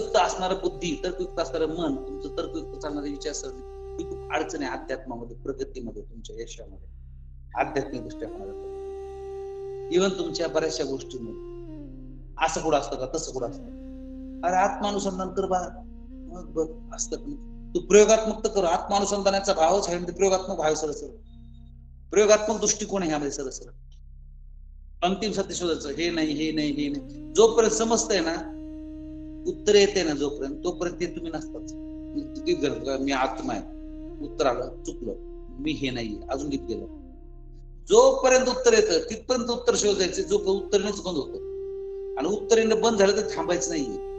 तर्कयुक्त असणारं बुद्धी तर्कयुक्त असणारं मन तुमचं तर्कयुक्त चालणारी विचारसरणी ही खूप अडचण आहे अध्यात्मामध्ये प्रगतीमध्ये तुमच्या यशामध्ये आध्यात्मिक दृष्ट्या म्हणाल इव्हन तुमच्या बऱ्याचशा गोष्टींमध्ये. असं कुठं असतं का? तसं कुठं असतं? अरे आत्मानुसंधान कर बा मग बघ असतं का तू प्रयोगात्मक तर कर. आत्मानुसंधानाचा भावच आहे म्हणजे प्रयोगात्मक भाव सरळ सरळ. प्रयोगात्मक दृष्टिकोन आहे यामध्ये सरळ सरळ. अंतिम सत्य शोधायचं हे नाही हे नाही हे नाही. जोपर्यंत समजतंय ना उत्तर येते ना जोपर्यंत तोपर्यंत ते तुम्ही नसताच किती गरज मी आत्मा आहे. उत्तर आलं चुकलं. मी हे नाही अजून किती गेलो. जोपर्यंत उत्तर येतं तिथपर्यंत उत्तर शोधायचं जो उत्तरेनेच बंद होतं. आणि उत्तरेने बंद झालं तर थांबायचं नाहीये.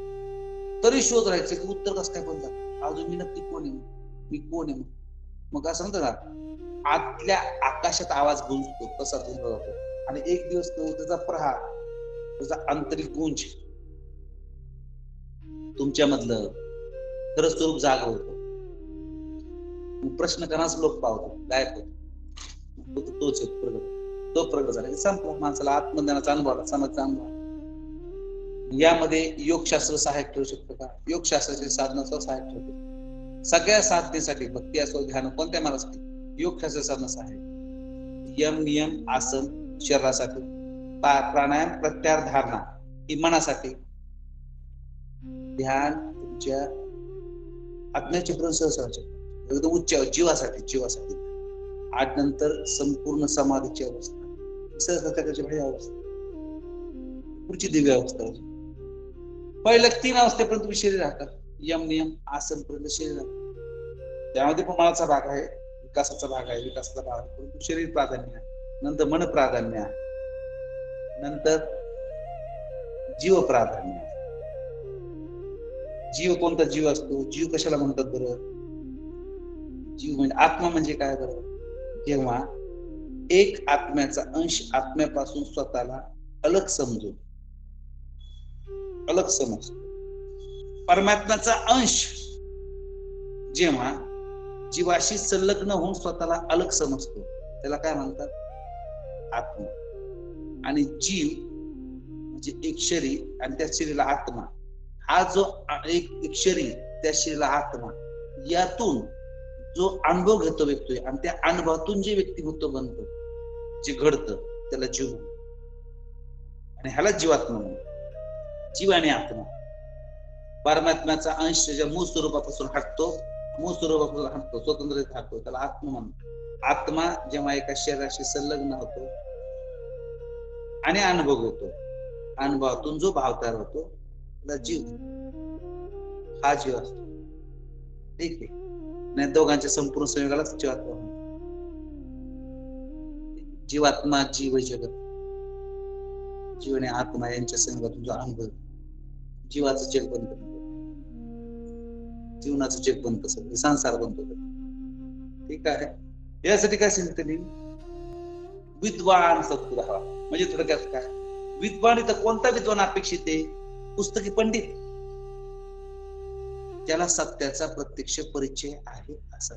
तरी शोध राहायचं की उत्तर कसं काय बंद झालं? अजून मी नक्की कोण आहे? मी कोण आहे? मग मग असं म्हणतो ना आतल्या आकाशात आवाज गुंजतो तसा गुंजला जातो आणि एक दिवस तो त्याचा प्रहार त्याचा आंतरिक गुंज तुमच्यामधलं खरं स्वरूप जागा होतो. प्रश्न करणारच लोक पावतो गायब होतो तोच एक प्रगत तो प्रगत झाला. संपूर्ण माणसाला आत्मज्ञानाचा अनुभव आला समाजचा अनुभव यामध्ये योगशास्त्र सहाय्यक ठरू शकतं का? योगशास्त्राचे साधनाचं सहाय्यक ठरतो सगळ्या साधनेसाठी भक्ती असो ध्यान कोणत्या मनासाठी योगशास्त्र साधन सहाय्यक. यम नियम आसन शरीरासाठी. प्राणायाम प्रत्याहार धारणा. ही मनासाठी ध्यान तुमच्या आत्म्याचे सहसाचे एकदम उच्च जीवासाठी जीवासाठी. आठ नंतर संपूर्ण समाधीची अवस्था. सहसाच्या भाई अवस्था. पुढची दिव्य अवस्था. पहिल्या तीन अवस्थेपर्यंत तुम्ही शरीर राहतात यम नियम आसन पर्यंत शरीर राहतात त्यामध्ये पण मनाचा भाग आहे विकासाचा भाग आहे विकासाचा भाग आहे. परंतु शरीर प्राधान्य आहे. नंतर मन प्राधान्य आहे. नंतर जीव प्राधान्य आहे. जीव कोणता जीव असतो? जीव कशाला म्हणतात बरं? जीव म्हणजे आत्मा म्हणजे काय बरं? जेव्हा एक आत्म्याचा अंश आत्म्यापासून स्वतःला अलग समजून अलग समज. परमात्म्याचा अंश जेव्हा जीवाशी संलग्न होऊन स्वतःला अलग समजतो त्याला काय म्हणतात? आत्मा. आणि जीव म्हणजे एक शरीर आणि त्या शरीराला आत्मा. हा जो एक एक शरीर त्या शरीराला आत्मा यातून जो अनुभव घेतो व्यक्ती आणि त्या अनुभवातून जे व्यक्तिमत्व बनत जे घडतं त्याला जीव आणि ह्याला जीवात्मा म्हणतो जीव आणि आत्मा. परमात्म्याचा अंश ज्या मूळ स्वरूपापासून हटतो मूळ स्वरूपापासून हटतो स्वतंत्र हटतो त्याला आत्मा म्हणतो आत्मा जेव्हा एका शरीराशी संलग्न होतो आणि अनुभव घेतो अनुभवातून जो भाव तयार होतो आपला जीव हा जीव असतो. ठीक आहे. नाही दोघांच्या संपूर्ण संयोगालाच जीवात्मा जीवात्मा जीव जगत. जीव आणि आत्मा यांच्या संयोगातून जो अनुभव जीवाचं जग बनत जीवनाचं जग बनत सगळं संसार बनतो सगळं. ठीक आहे. यासाठी काय सांगितलं विद्वान सत्पुर म्हणजे थोडक्यात काय? विद्वान इथं कोणता विद्वान अपेक्षित आहे? पुस्तकी पंडित. त्याला सत्याचा प्रत्यक्ष परिचय आहे असा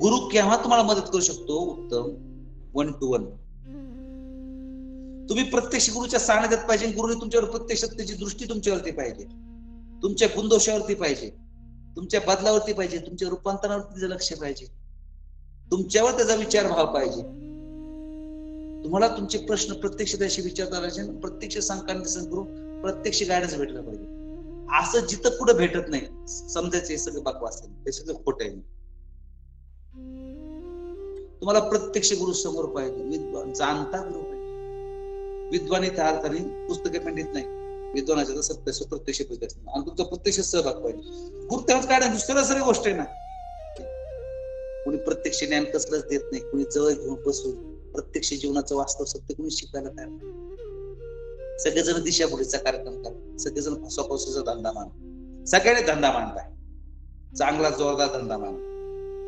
गुरु केव्हा तुम्हाला मदत करू शकतो? उत्तम. वन टू वन तुम्ही प्रत्यक्ष गुरुच्या सानिध्यात पाहिजे. गुरुने तुमच्यावर प्रत्यक्ष त्याची दृष्टी तुमच्यावरती पाहिजे. तुमच्या गुणदोषावरती पाहिजे. तुमच्या बदलावरती पाहिजे. तुमच्या रूपांतरावरती लक्ष पाहिजे. तुमच्यावर त्याचा विचार भाव पाहिजे. तुम्हाला तुमचे प्रश्न प्रत्यक्ष त्याशी विचारता पाहिजे प्रत्यक्ष संकांत करून प्रत्यक्ष गायडन्स भेटला पाहिजे. असं जिथं कुठं भेटत नाही समजायचं हे सगळं बकवास हे सगळं खोट आहे. तुम्हाला प्रत्यक्ष गुरु समोर पाहिजे. विद्वान जाणता गुरु पाहिजे. विद्वान त्या अर्थाने पुस्तके पंडित नाही. विद्वानाच्या तर सत्य प्रत्यक्ष आणि तुमचा प्रत्यक्ष सहभाग पाहिजे. गुरु तेव्हाच काय दुसऱ्या सगळ्या गोष्ट आहे ना कोणी प्रत्यक्ष ज्ञान कसलंच देत नाही. कोणी जवळ घेऊन बसून प्रत्यक्ष जीवनाचं वास्तव सत्य कोणी शिकायला तयार सगळेजण दिशाभुलीचा कार्यक्रम करतात. सगळेजण फसवाफसवीचा धंदा मान सगळ्यांनी धंदा मांडलाय चांगला जोरदार धंदा मान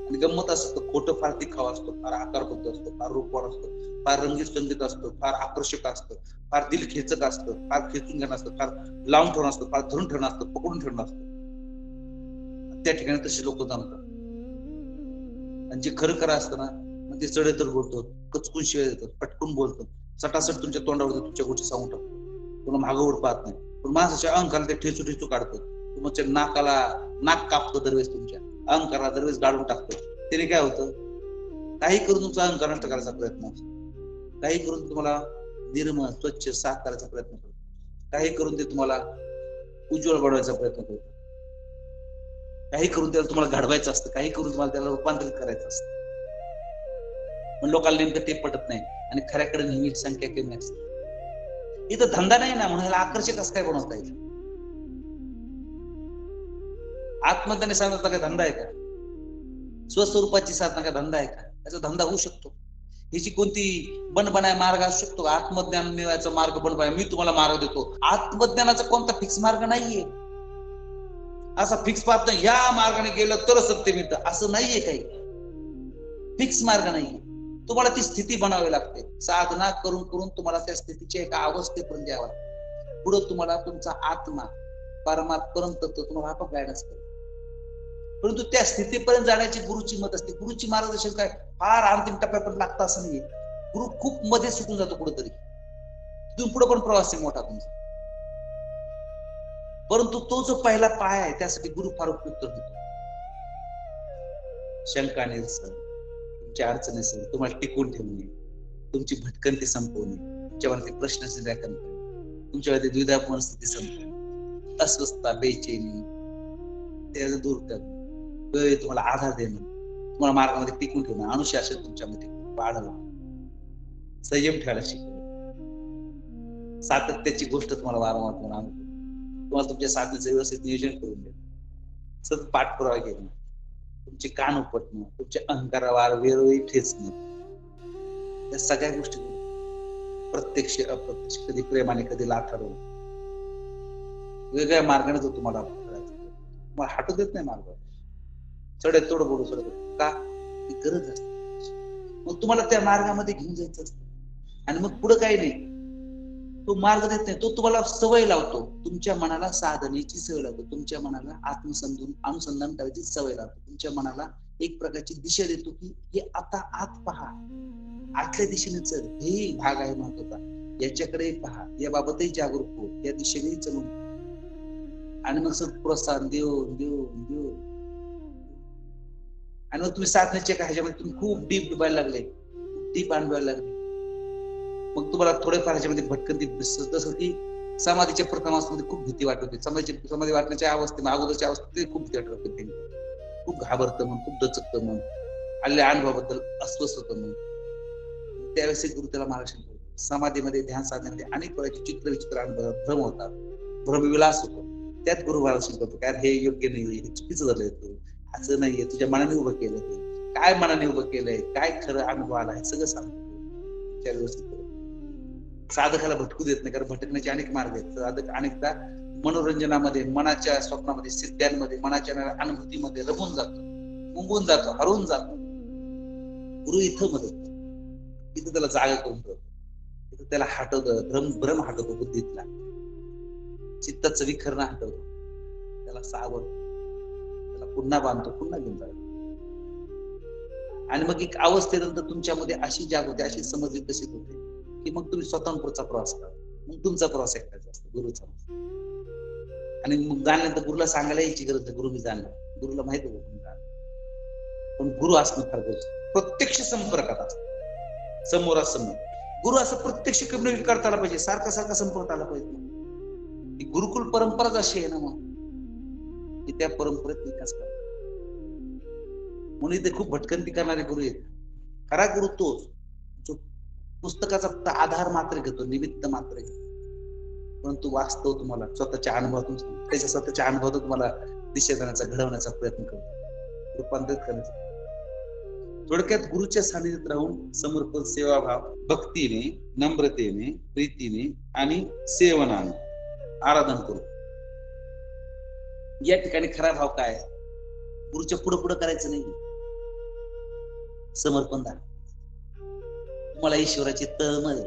आणि गंमत असतं खोटं फार तिखाव असतो फार आकारबद्ध असतो फार रूपवान असतो फार रंगीत संगीत असतो फार आकर्षक असतं फार दिल खेचक असतं फार खेचून घेणं असतं फार लावून ठेवणं असतं फार धरून ठेवणं असतं पकडून ठेवणं असतं. त्या ठिकाणी तसे लोक जमतात. आणि जे खरं खरं असतं ना ते चढे तर बोलतो कचकून शिवाय देतात पटकून बोलतात. सटासट तुमच्या तोंडावरती तुमच्या गोष्टी सांगून टाकतात तुला मागावर पाहत नाही. पण माणसाच्या अंकाला ते ठेचू ठेचू काढतो तुमच्या नाकाला नाक कापतो दरवेळेस तुमच्या. अहंकाराला दरवेळेस गाडून टाकतो त्याने काय होतं? काही करून तुमचा अहंकार नष्ट करायचा प्रयत्न असतो काही करून तुम्हाला निर्मळ स्वच्छ साफ करायचा प्रयत्न करतो काही करून ते तुम्हाला उज्ज्वल बनवायचा प्रयत्न करतो काही करून त्याला तुम्हाला घडवायचं असतं. काही करून तुम्हाला त्याला रूपांतरित करायचं असतं. पण लोकांना नेमकं ते पटत नाही. आणि खऱ्याकडे नेहमीच संख्या कमी असते. इथं धंदा नाही ना म्हणून ह्याला आकर्षक कसं काय बनवता येईल? आत्मज्ञानी साधना काय धंदा आहे का? स्वस्वरूपाची साधना काय धंदा आहे का? त्याचा धंदा होऊ शकतो. ह्याची कोणती बनबनाय मार्ग असू शकतो आत्मज्ञान मिळवायचा मार्ग बनबाय मी तुम्हाला मार्ग देतो. आत्मज्ञानाचा कोणता फिक्स मार्ग नाहीये. असा फिक्स पाहत नाही या मार्गाने गेलं तर सत्य मिळतं. असं नाहीये काही. फिक्स मार्ग नाहीये. तुम्हाला ती स्थिती बनावी लागते. साधना करून करून तुम्हाला त्या स्थितीच्या एका अवस्थेपर्यंत यावं लागतं. पुढे तुम्हाला तुमचा आत्मा परमात्पर्यंत तुम्हाला आपण गायडन्स करेल. परंतु त्या स्थितीपर्यंत जाण्याची गुरुची मत असते. गुरुची मार्गदर्शन काय? फार अंतिम टप्प्यापर्यंत लागतं असं नाही गुरु खूप मध्ये सुटून जातो कुठेतरी. तिथून पुढे पण प्रवास आहे मोठा तुमचा. परंतु तो जो पहिला पाय आहे त्यासाठी गुरु फार उपयुक्त होतो शंका निरसन तुमची अडचणी असेल तुम्हाला टिकून ठेवणे तुमची भटकंती संपवणे तुमच्यावरती प्रश्नाचे निराकरण करणे तुमच्यावरती द्विधा मनस्थिती संपवणे अस्वस्थता बेचैनी त्याचं दूर करणे वेळी तुम्हाला आधार देणं. तुम्हाला मार्गामध्ये टिकून ठेवणं. अनुशासन तुमच्यामध्ये वाढवणं संयम ठेवायला शिकवणं सातत्याची गोष्ट तुम्हाला वारंवार तुम्हाला अनुभव. तुम्हाला तुमच्या साधनेचं व्यवस्थित नियोजन करून देणं सतत पाठपुरावा घेणं. तुमचे कान उपटणं तुमचे अहंकारावर वेळोवेळी ठेचणं या सगळ्या गोष्टी प्रत्यक्ष अप्रत्यक्ष कधी प्रेमाने कधी लाथाडून वेगळ्या मार्गाने तो तुम्हाला तुम्हाला हटू देत नाही मार्ग. चढे तोड बोडू चढत का? ती गरज असते. मग तुम्हाला त्या मार्गामध्ये घेऊन जायचं असतं. आणि मग पुढे काही नाही. तो मार्ग देत नाही तो तुम्हाला सवय लावतो. तुमच्या मनाला साधनेची सवय लावतो. तुमच्या मनाला आत्मसंधून अनुसंधान करायची सवय लावतो. तुमच्या मनाला एक प्रकारची दिशा देतो की हे आता आत पहा. आतल्या दिशेने चल. हे भाग आहे महत्त्वाचा. याच्याकडे पहा. याबाबतही जागरूक हो. या दिशेने चलून. आणि मग सर प्रोत्साहन देऊन देऊन देऊन. आणि मग तुम्ही साधनेच्या का ह्याच्यामध्ये तुम्ही खूप डीप डुबायला लागले. डीप अनुभवायला लागले. मग तुम्हाला थोडेफार ह्याच्यामध्ये भटकंती दिसत जसं की समाधीच्या प्रथम अवस्थेमध्ये खूप भीती वाटत होती. समाधी समाधी वाटण्याच्या अवस्थेमध्ये अगोदरच्या अवस्थेत खूप भीती वाटत होती. खूप घाबरतं मग खूप दचकतं मग आलेल्या अनुभवाबद्दल अस्वस्थ होतं मग त्यावेळेस गुरु त्याला मार्गदर्शन करतो समाधीमध्ये ध्यान साधण्यामध्ये अनेक प्रकारचे चित्र विचित्र अनुभव भ्रम होतात. भ्रमविलास होतो. त्यात गुरु मार्गदर्शन करतो कारण हे योग्य नाही हे चुकीचं झालंय तू. असं नाहीये तुझ्या मनाने उभं केलं काय मनाने उभं केलंय? काय खरं अनुभव आला? हे सगळं सांगतो. त्या व्यवस्थित साधकाला भटकू देत नाही कारण भटकण्याचे अनेक मार्ग आहेत. साधक अनेकदा मनोरंजनामध्ये मनाच्या स्वप्नामध्ये सिद्ध्यांमध्ये मनाच्या अनुभूतीमध्ये रमून जातो. मुंबून जातो हरवून जातो. गुरु इथं मदत इथं त्याला जागा करून इथं त्याला हटवत भ्रम भ्रम हटवतो बुद्धीतला. चित्ताचं विखरण हटवतो. त्याला सावरतो. त्याला पुन्हा बांधतो पुन्हा घेऊन जातो. आणि मग एक अवस्थेनंतर तुमच्यामध्ये अशी जाग होते अशी समज विकसित होते. की मग तुम्ही स्वतःहून पुढचा प्रवास करा. मग तुमचा प्रवास ऐकायचा असतो गुरुचा आणि मग जाणल्यानंतर गुरुला सांगायला यायची गरज नाही गुरु मी जाणलं गुरुला माहिती होतं मी जाणलं पण गुरु असणं फार गरजेचं प्रत्यक्ष संपर्कात समोर समोरासमोर गुरु असं प्रत्यक्ष कम्युनिकेट करता आला पाहिजे. सारखा सारखा संपर्क आला पाहिजे. ही गुरुकुल परंपराच अशी आहे ना मग की त्या परंपरेत विकास करा म्हणून इथे खूप भटकंती करणारे गुरु आहेत. खरा गुरु तोच. पुस्तकाचा आधार मात्र घेतो निमित्त मात्र घेतो. परंतु वास्तव तुम्हाला स्वतःच्या अनुभवातून त्याच्या स्वतःच्या अनुभवातून तुम्हाला दिशा देण्याचा घडवण्याचा प्रयत्न करतो. रूपांतरित करण्याचा. थोडक्यात गुरुच्या सानिध्यात राहून समर्पण सेवाभाव भक्तीने नम्रतेने प्रीतीने आणि सेवनाने आराधन करू. या ठिकाणी खरा भाव काय? गुरुच्या पुढे पुढे करायचं नाही समर्पण दाखव मला ईश्वराची तळम आहे.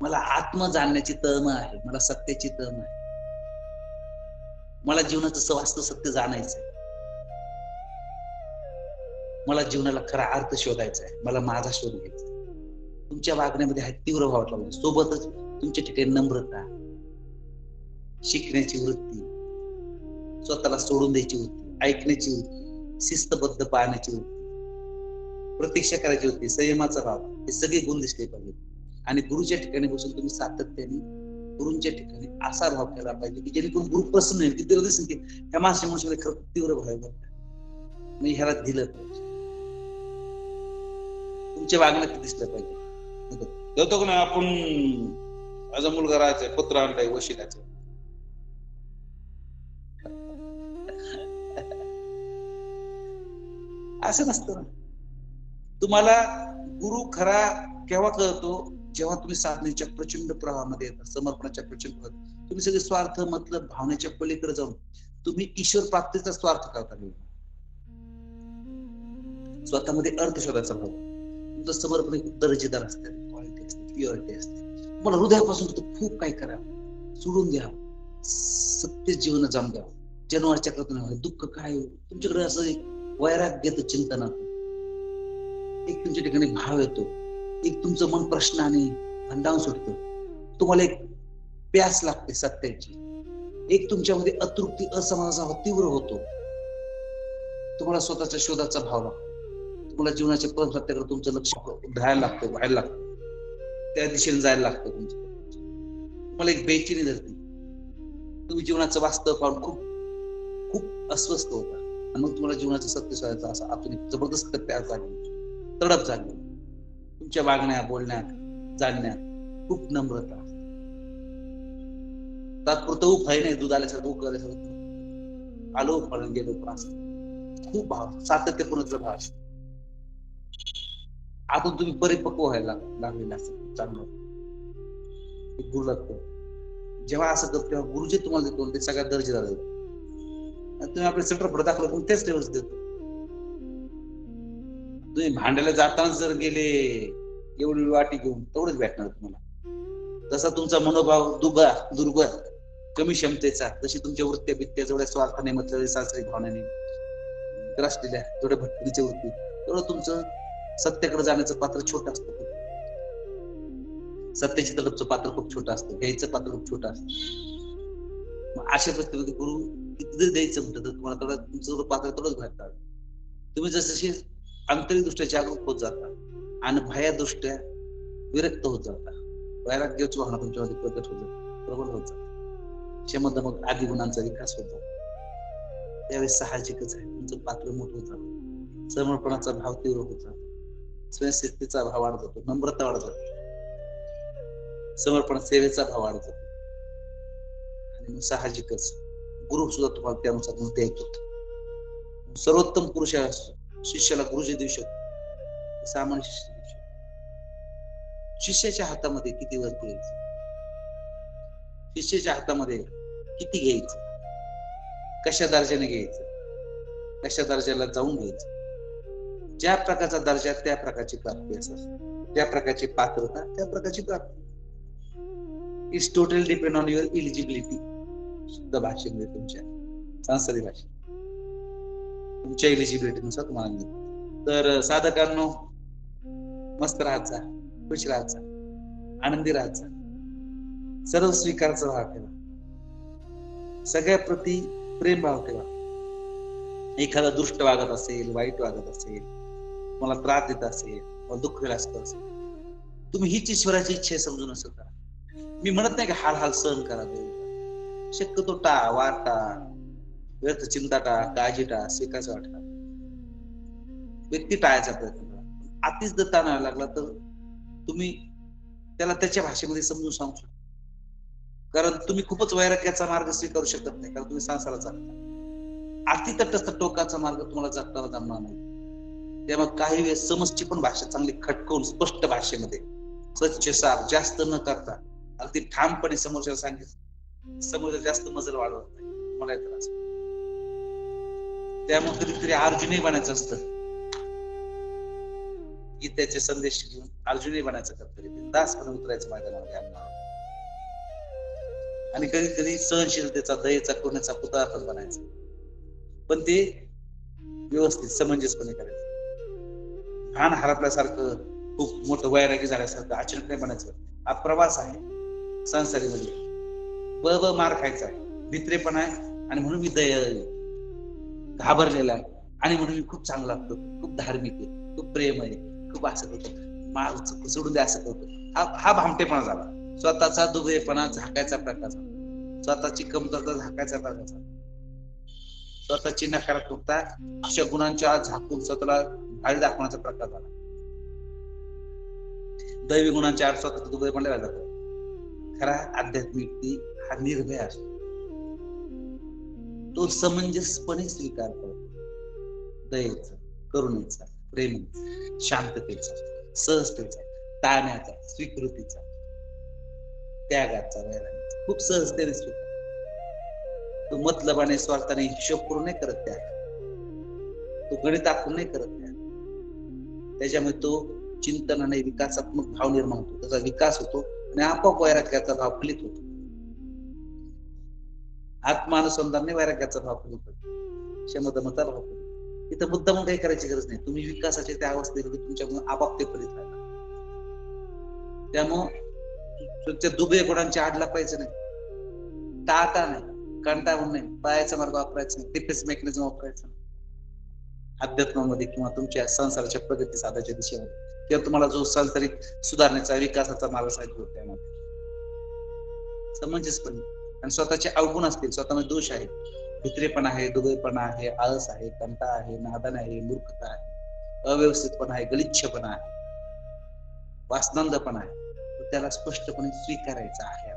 मला आत्म जाणण्याची तळम आहे. मला सत्याची तळम आहे. मला जीवनाचं सवास्तव सत्य जाणायचं आहे मला जीवनाला खरा अर्थ शोधायचा आहे. मला माझा शोध घ्यायचा तुमच्या वागण्यामध्ये हा तीव्र भाव लागतो सोबतच तुमच्या ठिकाणी नम्रता शिकण्याची वृत्ती स्वतःला सोडून द्यायची वृत्ती ऐकण्याची वृत्ती शिस्तबद्ध पाहण्याची वृत्ती. प्रतीक्षा करायची होती संयमाचा भाव. हे सगळे गुण दिसले पाहिजे आणि गुरुच्या ठिकाणी बसून तुम्ही सातत्याने गुरुंच्या ठिकाणी असा भाव केला पाहिजे की जेणेकरून गुरु प्रसन्न होईल की तिला दिसेल की ह्या माणसा माणसामध्ये खरं तीव्र भाव. मी ह्याला दिलं पाहिजे. तुमच्या वागण्यात दिसलं पाहिजे? का नाही आपण माझा मुलगा राहायचा पत्र आणलाय वशिल्याचं असं नसतं ना. तुम्हाला गुरु खरा केव्हा कळतो? जेव्हा तुम्ही साधनेच्या प्रचंड प्रवाहामध्ये येतात समर्पणाच्या प्रचंड तुम्ही सगळे स्वार्थ मतलब भावनेच्या पलीकडे जाऊन तुम्ही ईश्वर प्राप्तीचा स्वार्थ करता स्वतःमध्ये अर्थ शोधायचा भाव. तुमचं समर्पण खूप दर्जेदार असते. क्वालिटी असते प्युरिटी असते. मला हृदयापासून खूप काही करा सोडून द्या. सत्य जीवन जाऊन द्या. जन्मार चक्रातून दुःख काय तुमच्याकडे असं एक वैराग्याचं चिंतनात एक तुमच्या ठिकाणी भाव येतो. एक तुमचं मन प्रश्नाने भंडावून सुटतं. तुम्हाला एक प्यास लागते सत्याची. एक तुमच्यामध्ये अतृप्ती असमानाचा तीव्र होतो. तुम्हाला स्वतःच्या शोधाचा भाव लागतो. तुम्हाला जीवनाच्या परम सत्याकडे तुमचं लक्ष धायला लागतं व्हायला लागतं. त्या दिशेने जायला लागतं तुमचं. तुम्हाला एक बेचिनी धरते. तुम्ही जीवनाचं वास्तव पाहून खूप खूप अस्वस्थ होता. आणि मग तुम्हाला जीवनाचं सत्य शोधायचं असं आतून जबरदस्त प्यास झाली तडप झाली. तुमच्या वागण्यात बोलण्यात जाणण्यात खूप नम्रता. तात्पुरतं उप आहे नाही दूध आल्यासारखं उक आल्यासारखं. आलो फळून गेलो पण असं खूप भाव सातत्यपूर्ण भाव. असतो. आपण तुम्ही परिपक्व व्हायला लागलेला असं चांगलं. गुरु लागतो जेव्हा असं करतो तेव्हा गुरुजी तुम्हाला देतो ते सगळ्यात दर्जेदार देतो आणि तुम्ही आपले सेंटर पुढे दाखवलं पण तेच लेवल देतो. तुम्ही भांड्याला जाताना जर गेले एवढी वाटी घेऊन तेवढंच भेटणार तुम्हाला. जसा तुमचा मनोभाव दुबा दुर्बल कमी क्षमतेचा जशी तुमच्या वृत्त्या बित्त्या जेवढ्या स्वार्थाने मतलब सांस्कृतिक भावनेने ग्रासलेल्या जेवढ्या भटकीच्या वृत्ती तेवढं तुमचं सत्याकडे जाण्याचं पात्र छोटं असतं सत्याची तडपचं पात्र खूप छोटं असतं घ्यायचं पात्र खूप छोटं असतं. अशा परिस्थितीमध्ये गुरु किती जरी द्यायचं म्हटलं तर तुम्हाला तुमचं पात्र तेवढंच भेटतात तुम्ही जसं आंतरिक दृष्ट्या जागरूक होत जाता आणि बाह्यदृष्ट्या विरक्त होत जाता. वैराग्याची भावना तुमच्यामध्ये प्रकट होत जाते प्रबळ होत जाते. क्षमता मग आदी गुणांचा विकास होत जातो. त्यावेळेस साहजिकच आहे. तुमचं पात्र मोठं होत जातं. समर्पणाचा भाव तीव्र होत जातो. स्वयंशिस्तीचा भाव वाढत जातो. नम्रता वाढत जातो. समर्पण सेवेचा भाव वाढत जातो. आणि मग साहजिकच गुरु सुद्धा तुम्हाला त्यानुसार देत येतो. सर्वोत्तम पुरुष शिष्याला गुरुजी देऊ शकतो. सामान्य शिष्य देऊ शकतो. शिष्याच्या हातामध्ये किती वरती यायचं? शिष्याच्या हातामध्ये किती घ्यायचं? कशा दर्जाने घ्यायचं? कशा दर्जाला जाऊन घ्यायचं? ज्या प्रकारचा दर्जा त्या प्रकारची प्राप्ती असतात त्या प्रकारची पात्रता त्या प्रकारची प्राप्ती. It's total depend on your eligibility शुद्ध भाषेमध्ये तुमच्या संसदी भाषेत. तुमच्या एलिजिबिलिटीनुसार तुम्हाला मिळेल. तर साधकांनो मस्त राहायचा. खुश राहायचा. आनंदी राहायचा. सर्व स्वीकारचा भाव ठेवा सगळ्या प्रती प्रेम भाव ठेवा एखादा दुष्ट वागत असेल वाईट वागत असेल मला त्रास देत असेल मला दुःख विलासत असेल तुम्ही हीच ईश्वराची इच्छा समजून असं मी म्हणत नाही का हाल हाल सहन करा. देव शक्यतो टा वाटा व्यर्थ चिंता टा काळजी टा स्वीकारचा वाटा व्यक्ती टाळायचा प्रयत्न करा. अतिच जर ताण लागला तर तुम्ही त्याला त्याच्या भाषेमध्ये समजून सांगू शकता. कारण तुम्ही खूपच वैराग्याचा मार्ग स्वीकारू शकत नाही कारण तुम्ही संसाराचा अति तटस्थ टोकाचा मार्ग तुम्हाला जगताना जमणार नाही. तेव्हा काही वेळेस समजची पण भाषा चांगली खटकवून स्पष्ट भाषेमध्ये स्वच्छ साफ जास्त न करता अगदी ठामपणे समोरच्याला सांगितलं समोरच्या जास्त मजल वाढवत नाही. मला त्रास त्यामुळे कधीतरी अर्जुनही बनायचं असतं. गीतेचे संदेश घेऊन अर्जुनही बनायचं कधीतरी दासपणे उतरायचं मैदानामध्ये आणि कधी कधी सहनशीलतेचा दयेचा कोणाचा पुतळा पण बनायचा. पण ते व्यवस्थित समंजसपणे करायचं. भान हरपल्यासारखं खूप मोठं वैरागी झाल्यासारखं अचानक नाही बनायचं हा प्रवास आहे संसारीमध्ये म्हणजे. ब ब मार खायचा आहे. आहे आणि म्हणून मी दय घाबरलेला आहे. आणि म्हणून मी खूप चांगला वागतो खूप धार्मिक आहे. खूप प्रेम आहे. खूप असं होतं. माल सोडून द्या असं होतं. हा हा भामटेपणा झाला. स्वतःचा दुबळेपणा झाकायचा प्रकार झाला. स्वतःची कमतरता झाकायचा प्रकार झाला. स्वतःची नकारात्मकता अशा गुणांच्या झाकून स्वतःला गाडी दाखवण्याचा प्रकार झाला. दैवी गुणांच्या आड स्वतःचा दुबळेपणा वेगळा खरा आध्यात्मिक ती हा निर्भय असतो. तो समंजसपणे स्वीकार करतो. दयेचा करुणेचा प्रेम शांततेचा सहजतेचा ताण्याचा स्वीकृतीचा त्यागाचा वैराग्याचा. खूप सहजतेने स्वीकार तो मतलबाने स्वार्थाने हिशोब करून नाही करत त्याग. तो गणित आखून नाही करत त्याग. त्याच्यामुळे तो चिंतनाने विकासात्मक भाव निर्माण होतो. त्याचा विकास होतो आणि आपोआप वैराग्याचा भाव फलित होतो. आत्मानुसंधानाने वैराग्याचा भाव फलित होतो क्षमतमता भाव इथं मुद्दा म्हणून काही करायची गरज नाही. तुम्ही विकासाच्या त्या अवस्थेमध्ये तुमच्यामुळे आपाप ते फलित राहणार त्यामुळं दुबे गुणांच्या आड पाहिजे नाही. टाटा नाही. कंटाळून नाही. पायाचा मार्ग वापरायचा नाही. डिफेन्स मेकॅनिझम वापरायचं नाही. अध्यात्मामध्ये किंवा तुमच्या संसाराच्या प्रगती साधायच्या दिशेमध्ये. किंवा तुम्हाला जो सांसारिक सुधारण्याचा विकासाचा मार्ग साहित्य होतो त्यामध्ये. समंजसपणे. आणि स्वतःचे अवगुण असतील स्वतःमध्ये दोष आहे भित्रेपणा आहे दुबईपणा आहे आळस आहे कंटा आहे नादन आहे मूर्खता आहे अव्यवस्थितपणा आहे गलिच्छपणा आहे वासनंदपणा आहे. त्याला स्पष्टपणे स्वीकारायचा आहे.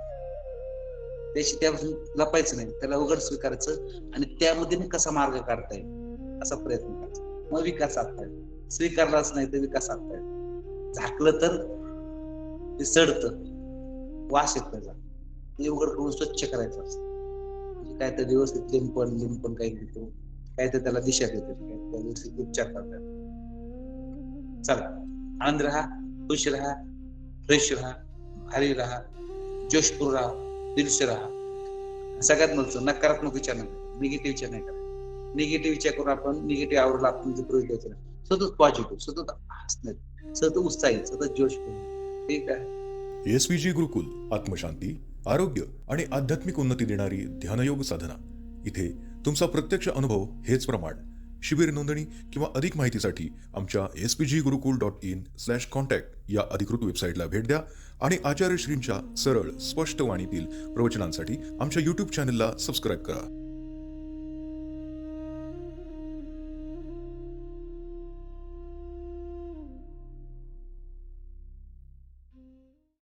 त्याची त्यापासून लपायचं नाही. त्याला उघड स्वीकारायचं आणि त्यामध्ये मी कसा मार्ग काढता येईल असा प्रयत्न करायचा. मग विकास साधता येईल स्वीकारलाच नाही तर विकास साधता येईल झाकलं तर ते सडत. वास येत त्याचा ते उघड करून स्वच्छ करायचं असतं. म्हणजे काय तर व्यवस्थित लिंपण लिंपण काही देतो. काय तर त्याला दिशा देतो. काय त्या व्यवस्थित उपचार करतात. चला. आनंद राहा खुश राहा फ्रेश राहा भारी राहा जोशपूर राहा दिलश राहा. सगळ्यात महत्वाचं नकारात्मक विचार नाही निगेटिव्ह विचार नाही करा. निगेटिव्ह विचार करून आपण निगेटिव्ह आवडला आपण जे प्रयोग द्यायचं सतत पॉझिटिव्ह सतत हसण्यात सतत उत्साही सतत जोश ठीक आहे? एस जी गुरुकुल आत्मशांती. आरोग्य आणि आध्यात्मिक उन्नती देणारी ध्यानयोग साधना. इथे तुमचा प्रत्यक्ष अनुभव हेच प्रमाण. शिबिर नोंदणी किंवा अधिक माहितीसाठी आमच्या S P G Gurukul dot in slash contact या अधिकृत वेबसाईटला भेट द्या आणि आचार्यश्रींच्या सरळ स्पष्ट वाणीतील प्रवचनांसाठी आमच्या यूट्यूब चॅनलला सबस्क्राईब करा.